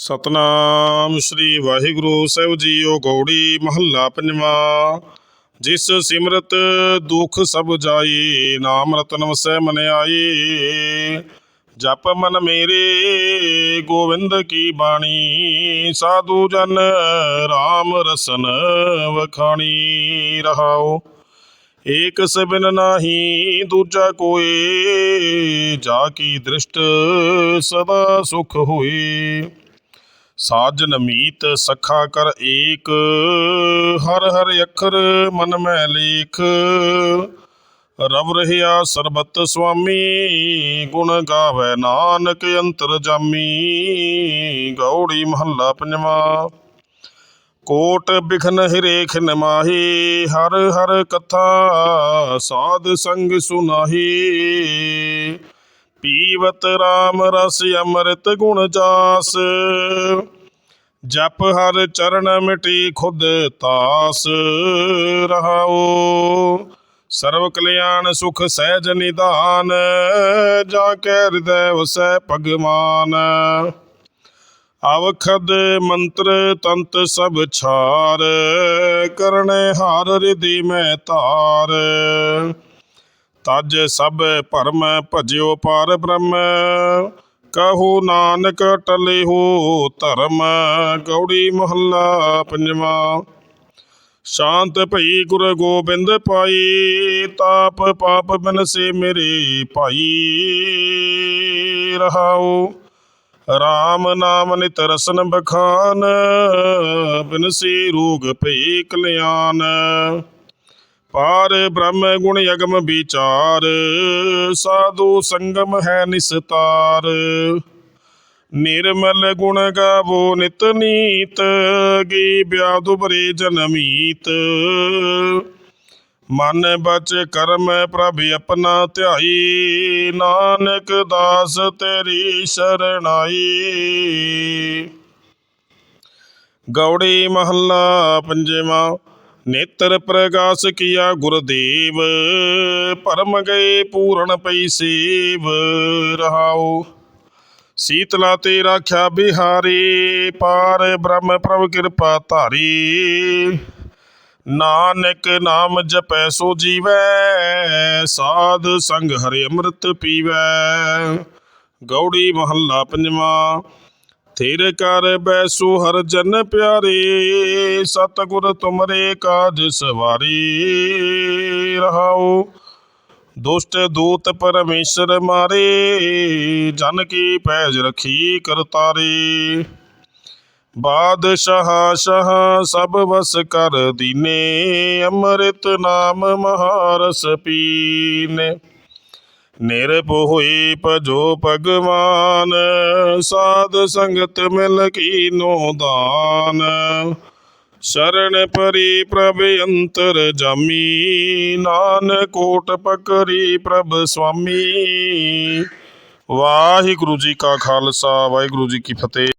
ਸਤਨਾਮ ਸ੍ਰੀ ਵਾਹਿਗੁਰੂ ਸਾਹਿਬ ਜੀਓ ਗੌੜੀ ਮਹੱਲਾ ਪੰਜਵਾਂ। ਜਿਸ ਸਿਮਰਤ ਦੁਖ ਸਭ ਜਾਈ, ਨਾਮ ਰਤਨ ਵਸੈ ਮਨ ਆਈ। ਜਪ ਮਨ ਮੇਰੇ ਗੋਵਿੰਦ ਕੀ ਬਾਣੀ। ਸਾਧੂ ਜਨ RAM ਰਸਨ ਵਖਾਣੀ ਰਹਾਓ ਏਕ ਸਬਿਨ ਨਾਹੀ, ਦੂਜਾ ਕੋਏ, ਜਾ ਕੀ ਦ੍ਰਿਸ਼ਟ ਸਦਾ ਸੁਖ ਹੋਏ ਸਾਜਨ ਮੀਤ ਸਖਾ ਕਰ ਏਕ, ਹਰ ਹਰ ਅੱਖਰ ਮਨ ਮੈਂ ਲੇਖ। ਰਵ ਰਹਿਆ ਸਰਬਤ ਸੁਆਮੀ, ਗੁਣ ਗਾਵੇ ਨਾਨਕ ਅੰਤਰ ਜਾਮੀ। ਗੌੜੀ ਮਹੱਲਾ ਪੰਜਵਾਂ। ਕੋਟ ਬਿਖਨ ਹਿਰੇਖ ਨਮਾਹੀ ਹਰ ਹਰ ਕਥਾ ਸਾਧ ਸੰਗ ਸੁਨਾਹੀ। ਪੀਵਤ RAM ਰਸ ਅੰਮ੍ਰਿਤ ਗੁਣ ਜਾਸ ਜਪ ਹਰ ਚਰਨ ਮਿਟੀ ਖੁਦ ਤਾਸ ਰਹਾਓ ਸਰਵ ਕਲਿਆਣ ਸੁਖ ਸਹਿਜ ਨਿਧਾਨ, ਜਾ ਕੈ ਹਿਰਦੈ ਵਸੈ ਭਗਵਾਨ। ਅਵਖਦ ਮੰਤਰ ਤੰਤ ਸਭ ਛਾਰ, ਕਰਨੇ ਹਾਰ ਰਿਧੀ ਮੈਂ ਤਾਰ ਤਜ ਸਭ ਭਰਮ ਭਜਿਓ ਪਾਰ ਬ੍ਰਹਮ। ਕਹੋ ਨਾਨਕ ਟਲੇ ਹੋ ਧਰਮ, ਗੌੜੀ ਮਹੱਲਾ ਪੰਜਵਾਂ। ਸ਼ਾਂਤ ਭਈ ਗੁਰ ਗੋਬਿੰਦ ਪਾਈ, ਤਾਪ ਪਾਪ ਬਿਨਸੇ ਮੇਰੇ ਭਾਈ। ਰਹਾਓ ਰਾਮ ਨਾਮ ਨਿਤ ਰਸਨ ਬਖਾਨ, ਬਿਨਸੀ ਰੋਗ ਭਈ ਕਲਿਆਣ। ਪਾਰ ਬ੍ਰਹਮ ਗੁਣ ਯਗਮ ਵਿਚਾਰ, ਸਾਧੂ ਸੰਗਮ ਹੈ ਨਿਸਤਾਰ। ਨਿਰਮਲ ਗੁਣ ਗਾਵੋ ਨਿਤ ਨੀਤ, ਗੀ ਬਿਆਦੁ ਬਰੇ ਜਨਮੀਤ ਮਨ ਬਚ ਕਰਮ ਪ੍ਰਭ ਆਪਣਾ ਧਿਆਈ, ਨਾਨਕ ਦਾਸ ਤੇਰੀ ਸ਼ਰਣਾਈ। ਗੌੜੀ ਮਹੱਲਾ ਪੰਜਵਾਂ। ਨੇਤਰ ਪ੍ਰਗਾਸ ਕੀਆ ਗੁਰਦੇਵ, ਪਰਮ ਗਏ ਪੂਰਨ ਪਈ ਸੇਵ ਰਹਾਓ ਸੀਤਲਾ ਤੇ ਰਾਖਿਆ ਬਿਹਾਰੀ, ਪਾਰ ਬ੍ਰਹਮ ਪ੍ਰਭ ਕਿਰਪਾ ਧਾਰੀ। ਨਾਨਕ ਨਾਮ ਜਪੈ ਸੋ ਜੀਵੈ, ਸਾਧ ਸੰਗ ਹਰਿ ਅੰਮ੍ਰਿਤ ਪੀਵੈ। ਗੌੜੀ ਮਹੱਲਾ ਪੰਜਵਾਂ। ਥਿਰ ਕਰ ਬੈਸੋ ਹਰ ਜਨ ਪਿਆਰੇ, ਸਤਿਗੁਰ ਤੁਮਰੇ ਕਾਜ ਸਵਾਰੀ, ਰਹਾਓ। ਦੁਸ਼ਟ ਦੂਤ ਪਰਮੇਸ਼ਰ ਮਾਰੇ, ਜਨ ਕੀ ਪੈਜ ਰਖੀ ਕਰਤਾਰੇ। ਬਾਦਸ਼ਾਹ ਸ਼ਾਹ ਸਭ ਵਸ ਕਰ ਦੀਨੇ, ਅੰਮ੍ਰਿਤ ਨਾਮ ਮਹਾਰਸ ਪੀਨੇ। ਨਿਰਭਉ ਭਜੋ ਭਗਵਾਨ, ਸਾਧ ਸੰਗਤ ਮਿਲ ਕੀਨੋ ਦਾਨ। ਸ਼ਰਨ ਪਰੀ ਪ੍ਰਭ ਅੰਤਰ ਜਾਮੀ ਨਾਨ ਕੋਟ ਪਕਰੀ ਪ੍ਰਭ ਸੁਆਮੀ ਵਾਹਿਗੁਰੂ ਜੀ ਕਾ ਖਾਲਸਾ, ਵਾਹਿਗੁਰੂ ਜੀ ਕੀ ਫਤਿਹ।